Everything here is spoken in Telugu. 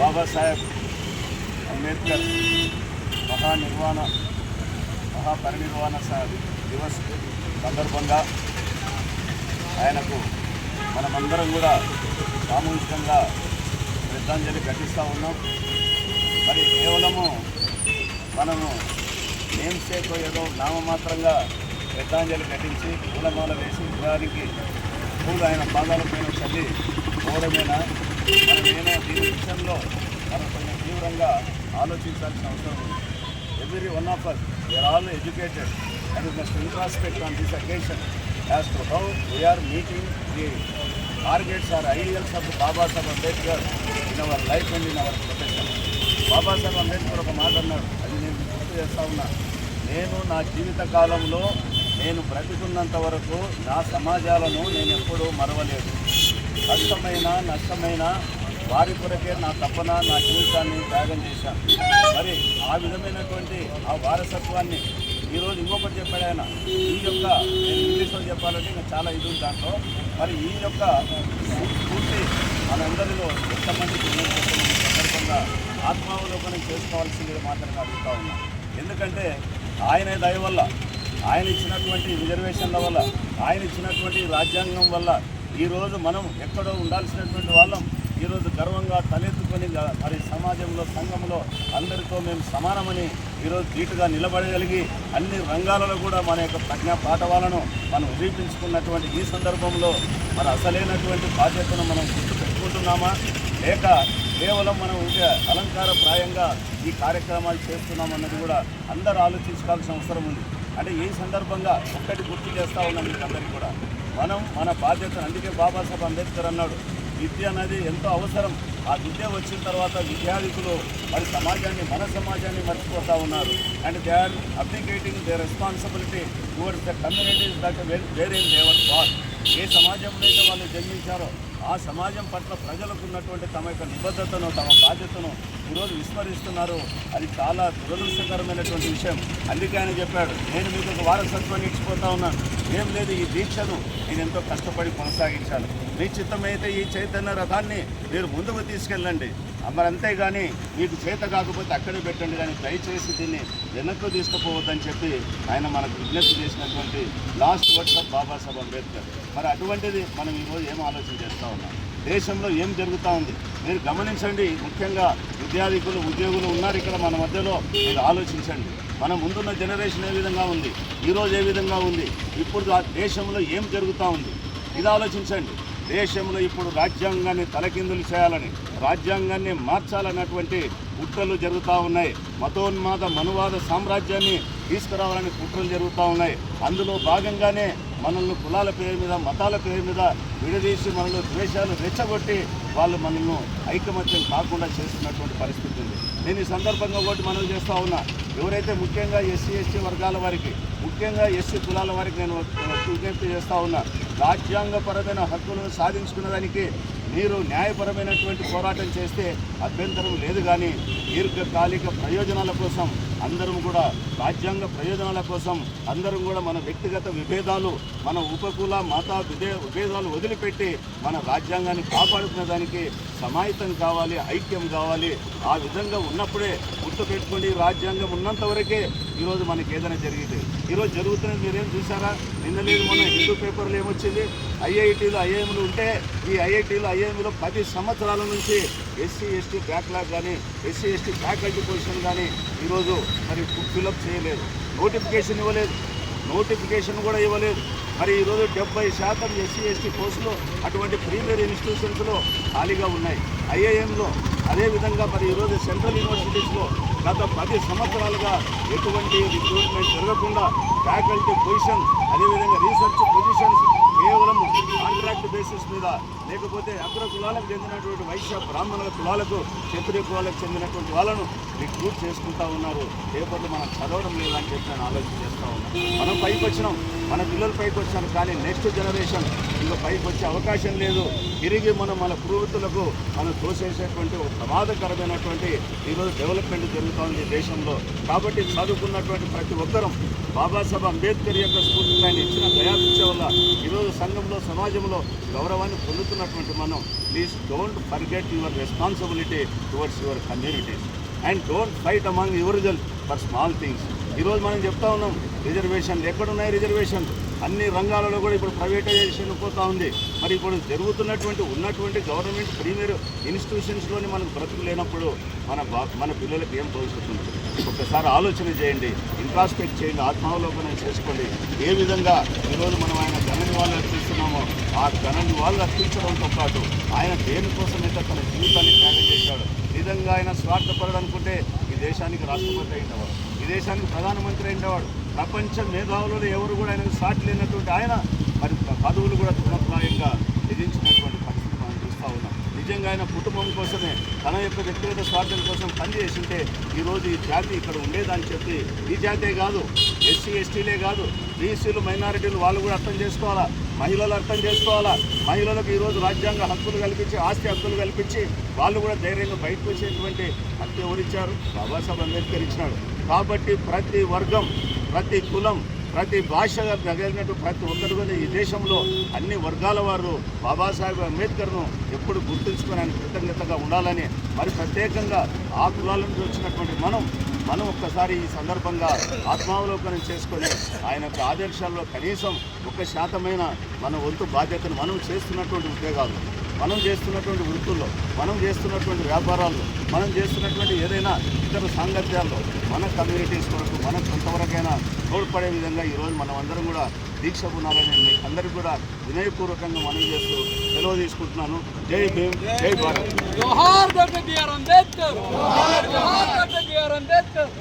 బాబాసాహెబ్ అంబేద్కర్ మహానిర్వాణ మహాపరినిర్వాణ స- దివస్ సందర్భంగా ఆయనకు మనమందరం కూడా సామూహికంగా శ్రద్ధాంజలి ఘటిస్తూ ఉన్నాం. మరి కేవలము మనము నేమ్ సేక్ ఏదో నామమాత్రంగా శ్రద్ధాంజలి ఘటించి పూలమాల వేసి దానికి పూలు ఆయన పాదాలపైన చల్లి పోవడమేనా నేను ఏమైనా దీని విషయంలో మనం కొంచెం తీవ్రంగా ఆలోచించాల్సిన అవసరం ఉంది. Every one of us we are all educated and we must introspect on this occasion. As how how we meeting meeting targets or ideals of of Baba Sahib Ambedkar in our life and in our Baba Saheb Ambedkar ఒక మాట అన్నాడు. అది నేను గుర్తు చేస్తా ఉన్నా. నేను నా జీవిత కాలంలో నేను బ్రతికున్నంత వరకు నా సమాజాలను నేను ఎప్పుడూ మరవలేదు. కష్టమైన నష్టమైన వారి కొరకే నా తపన నా జీవితాన్ని త్యాగం చేశాను మరి ఆ విధమైనటువంటి ఆ వారసత్వాన్ని ఈరోజు ఇంకొకటి చెప్పాడు ఆయన. ఈ యొక్క నేను ఇంగ్లీష్లో చెప్పాలంటే ఇంకా చాలా ఇది దాంట్లో. మరి ఈ యొక్క పూర్తి మనందరిలో ఎంతమందికి సందర్భంగా ఆత్మావలోకనం చేసుకోవాల్సిందిగా మాత్రమే అడుగుతా ఉన్నాను ఎందుకంటే ఆయన దయ వల్ల ఆయన ఇచ్చినటువంటి రిజర్వేషన్ల వల్ల ఆయన ఇచ్చినటువంటి రాజ్యాంగం వల్ల ఈరోజు మనం ఎక్కడో ఉండాల్సినటువంటి వాళ్ళం. ఈరోజు గర్వంగా తలెత్తుకొని మరి సమాజంలో సంఘంలో అందరితో మేము సమానమని ఈరోజు ధీటుగా నిలబడగలిగి అన్ని రంగాలలో కూడా మన యొక్క ప్రజ్ఞా పాఠవాలను మనం నిరూపించుకున్నటువంటి ఈ సందర్భంలో మరి అసలైనటువంటి బాధ్యతను మనం గుర్తుపెట్టుకుంటున్నామా? లేక కేవలం మనం ఉంటే అలంకార ప్రాయంగా ఈ కార్యక్రమాలు చేస్తున్నామన్నది కూడా అందరూ ఆలోచించుకోవాల్సిన అవసరం ఉంది. అంటే ఈ సందర్భంగా ఒక్కటి గుర్తు చేస్తూ ఉన్నాం మీకు అందరికీ కూడా. మనం మన బాధ్యత అందుకే బాబాసాహెబ్ అంబేద్కర్ అన్నాడు విద్య అనేది ఎంతో అవసరం. ఆ విద్య వచ్చిన తర్వాత విద్యార్థికులు మరి సమాజాన్ని మన సమాజాన్ని మర్చిపోతూ ఉన్నారు. And they are abdicating their responsibility towards the communities that were in their a సమాజంలో అయితే వాళ్ళు జన్మించారో ఆ సమాజం పట్ల ప్రజలకు ఉన్నటువంటి తమ యొక్క నిబద్ధతను తమ బాధ్యతను ఈరోజు విస్మరిస్తున్నారు. అది చాలా దురదృష్టకరమైనటువంటి విషయం. అందుకే ఆయన చెప్పాడు నేను మీకు ఒక వారసత్వాన్ని ఇచ్చిపోతా ఉన్నాను. ఏం లేదు ఈ దీక్షను నేను ఎంతో కష్టపడి కొనసాగించాను. మీ చిత్తమైతే ఈ చైతన్య రథాన్ని మీరు ముందుకు తీసుకెళ్ళండి మరి అంతేగాని మీకు చేత కాకపోతే అక్కడే పెట్టండి. కానీ దయచేసి దీన్ని వెనక్కు తీసుకుపోవద్దని చెప్పి ఆయన మనకు విజ్ఞప్తి చేసినటువంటి last words of Babasaheb Ambedkar. మరి అటువంటిది మనం ఈరోజు ఏం ఆలోచన చేస్తాం? ఉన్నాం. దేశంలో ఏం జరుగుతూ ఉంది? మీరు గమనించండి ముఖ్యంగా విద్యార్థికులు ఉద్యోగులు ఉన్నారు ఇక్కడ మన మధ్యలో. మీరు ఆలోచించండి. మన ముందున్న జనరేషన్ ఏ విధంగా ఉంది? ఈరోజు ఏ విధంగా ఉంది? ఇప్పుడు దేశంలో ఏం జరుగుతూ ఉంది? ఇది ఆలోచించండి. దేశంలో ఇప్పుడు రాజ్యాంగాన్ని తలకిందులు చేయాలని రాజ్యాంగాన్ని మార్చాలన్నటువంటి కుట్రలు జరుగుతూ ఉన్నాయి. మతోన్మాద మనువాద సామ్రాజ్యాన్ని తీసుకురావాలని కుట్రలు జరుగుతూ ఉన్నాయి. అందులో భాగంగానే మనల్ని కులాల పేరు మీద మతాల పేరు మీద విడదీసి మనలో ద్వేషాలు రెచ్చగొట్టి వాళ్ళు మనల్ని ఐకమత్యం కాకుండా చేస్తున్నటువంటి పరిస్థితి ఉంది. నేను ఈ సందర్భంగా ఒకటి మనం చేస్తూ ఉన్నా. ఎవరైతే ముఖ్యంగా ఎస్సీ ఎస్టీ వర్గాల వారికి ముఖ్యంగా ఎస్సీ కులాల వారికి నేను విజ్ఞప్తి చేస్తూ ఉన్నా. రాజ్యాంగపరమైన హక్కులను సాధించుకునేదానికి మీరు న్యాయపరమైనటువంటి పోరాటం చేస్తే అభ్యంతరం లేదు కానీ దీర్ఘకాలిక ప్రయోజనాల కోసం అందరం కూడా రాజ్యాంగ ప్రయోజనాల కోసం అందరం కూడా మన వ్యక్తిగత విభేదాలు మన ఉపకుల మత విభే విభేదాలు వదిలిపెట్టి మన రాజ్యాంగాన్ని కాపాడుకునే దానికి సమాహితం కావాలి ఐక్యం కావాలి. ఆ విధంగా ఉన్నప్పుడే గుర్తుపెట్టుకోండి రాజ్యాంగం ఉన్నంత వరకే ఈరోజు మనకి ఏదైనా జరిగింది ఈరోజు జరుగుతున్నది మీరేం చూసారా నిన్న లేదు మొన్న హిందూ పేపర్లో ఏమొచ్చింది? ఐఐటీలు ఐఐఎంలు ఉంటే ఈ ఐఐటీలు ఐఐఎంలో పది సంవత్సరాల నుంచి ఎస్సీ ఎస్టీ బ్యాక్లాగ్ కానీ ఎస్సీ ఎస్టీ ఫ్యాకల్టీ పొజిషన్ కానీ ఈరోజు మరి ఫిలప్ చేయలేదు. నోటిఫికేషన్ ఇవ్వలేదు. నోటిఫికేషన్ కూడా ఇవ్వలేదు. మరి ఈరోజు డెబ్బై శాతం ఎస్సీ ఎస్టీ కోర్సులు అటువంటి ప్రీమియర్ ఇన్స్టిట్యూషన్స్లో ఖాళీగా ఉన్నాయి. ఐఏఎంలో అదేవిధంగా మరి ఈరోజు సెంట్రల్ యూనివర్సిటీస్లో గత పది సంవత్సరాలుగా ఎటువంటి రిక్రూట్మెంట్ జరగకుండా ఫ్యాకల్టీ పొజిషన్ అదేవిధంగా రీసెర్చ్ పొజిషన్స్ కేవలం కాంట్రాక్ట్ బేసిస్ మీద లేకపోతే అగ్ర కులాలకు చెందినటువంటి వైశ్య బ్రాహ్మణుల కులాలకు క్షత్రియ కులాలకు చెందినటువంటి వాళ్ళను రిక్రూట్ చేసుకుంటా ఉన్నారు. పేపర్లు మనం చదవడం లేదని చెప్పి నేను ఆలోచన చేస్తూ ఉన్నాను మనం పైకి వచ్చినాం మన పిల్లలు పైకి వచ్చాను కానీ నెక్స్ట్ జనరేషన్ ఇంకా పైకి వచ్చే అవకాశం లేదు. తిరిగి మనం మన ప్రవృత్తులకు మనం తోసేసేటువంటి ఒక ప్రమాదకరమైనటువంటి ఈరోజు డెవలప్మెంట్ జరుగుతోంది దేశంలో. కాబట్టి చదువుకున్నటువంటి ప్రతి ఒక్కరం బాబాసాహెబ్ అంబేద్కర్ యొక్క స్ఫూర్తి ఆయన ఇచ్చిన దయాభిక్ష వల్ల ఈరోజు సంఘంలో సమాజంలో గౌరవాన్ని పొందుతున్నటువంటి మనం please don't forget your responsibility towards your communities and don't fight among your for small things ఈరోజు మనం చెప్తా ఉన్నాం రిజర్వేషన్లు ఎక్కడున్నాయి రిజర్వేషన్లు అన్ని రంగాలలో కూడా ఇప్పుడు ప్రైవేటైజేషన్ పోతా ఉంది. మరి ఇప్పుడు జరుగుతున్నటువంటి ఉన్నటువంటి గవర్నమెంట్ ప్రీమియర్ ఇన్స్టిట్యూషన్స్లోని మనకు బ్రతుకు లేనప్పుడు మన బా మన పిల్లలకి ఏం భవిష్యత్తు ఒక్కసారి ఒకసారి ఆలోచన చేయండి ఇంట్రాస్పెక్ట్ చేయండి ఆత్మావలోకనం చేసుకోండి. ఏ విధంగా ఈరోజు మనం ఆయన ఘన వాళ్ళు అర్పిస్తున్నామో ఆ ఘన వాళ్ళు అర్పించడంతో పాటు ఆయన దేనికోసమైతే తన జీవితాన్ని త్యాగం చేశాడు నిజంగా ఆయన స్వార్థపరుడు అనుకుంటే ఈ దేశానికి రాష్ట్రపతి అయినవాడు ఈ దేశానికి ప్రధానమంత్రి అయినవాడు ప్రపంచ మేధావులలో ఎవరు కూడా ఆయనకు సాటి లేనటువంటి ఆయన మరి పదవులు కూడా తృణప్రాయంగా విధించినట్టు పరిస్థితి మనం చూస్తూ ఉన్నాం నిజంగా ఆయన కుటుంబం కోసమే తన యొక్క వ్యక్తిగత స్వార్థం కోసం పనిచేసింటే ఈరోజు ఈ జాతి ఇక్కడ ఉండేదని చెప్పి ఈ జాతే కాదు ఎస్సీ ఎస్టీలే కాదు బీసీలు మైనారిటీలు వాళ్ళు కూడా అర్థం చేసుకోవాలా? మహిళలు అర్థం చేసుకోవాలా? మహిళలకు ఈరోజు రాజ్యాంగ హక్కులు కల్పించి ఆస్తి హక్కులు కల్పించి వాళ్ళు కూడా ధైర్యంగా బయటకు వచ్చేటువంటి హక్కు ఎవరిచ్చారు? బాబాసాహెబ్ అంబేద్కర్ ఇచ్చినాడు. కాబట్టి ప్రతి వర్గం ప్రతి కులం ప్రతి భాష తగిలినట్టు ప్రతి ఒక్కరు కూడా ఈ దేశంలో అన్ని వర్గాల వారు బాబాసాహెబ్ అంబేద్కర్ను ఎప్పుడు గుర్తుంచుకొని ఆయన కృతజ్ఞతగా ఉండాలని మరి ప్రత్యేకంగా ఆ కులాల నుంచి వచ్చినటువంటి మనం మనం ఒక్కసారి ఈ సందర్భంగా ఆత్మావలోకనం చేసుకొని ఆయన యొక్క ఆదర్శాల్లో కనీసం ఒక శాతమైన మన వంతు బాధ్యతను మనం చేస్తున్నటువంటి ఉద్యోగాలు. మనం చేస్తున్నటువంటి వృత్తుల్లో మనం చేస్తున్నటువంటి వ్యాపారాల్లో మనం చేస్తున్నటువంటి ఏదైనా ఇతర సాంగత్యాల్లో మన కమ్యూనిటీస్ కొరకు మనం కొంతవరకైనా తోడ్పడే విధంగా ఈరోజు మనం అందరం కూడా దీక్ష ఉన్నారని మీకు అందరికీ కూడా వినయపూర్వకంగా మనం చేస్తూ సెలవు తీసుకుంటున్నాను జై భీమ్ జై భారత్ జోహార్ అంబేద్కర్ అంబేద్కర్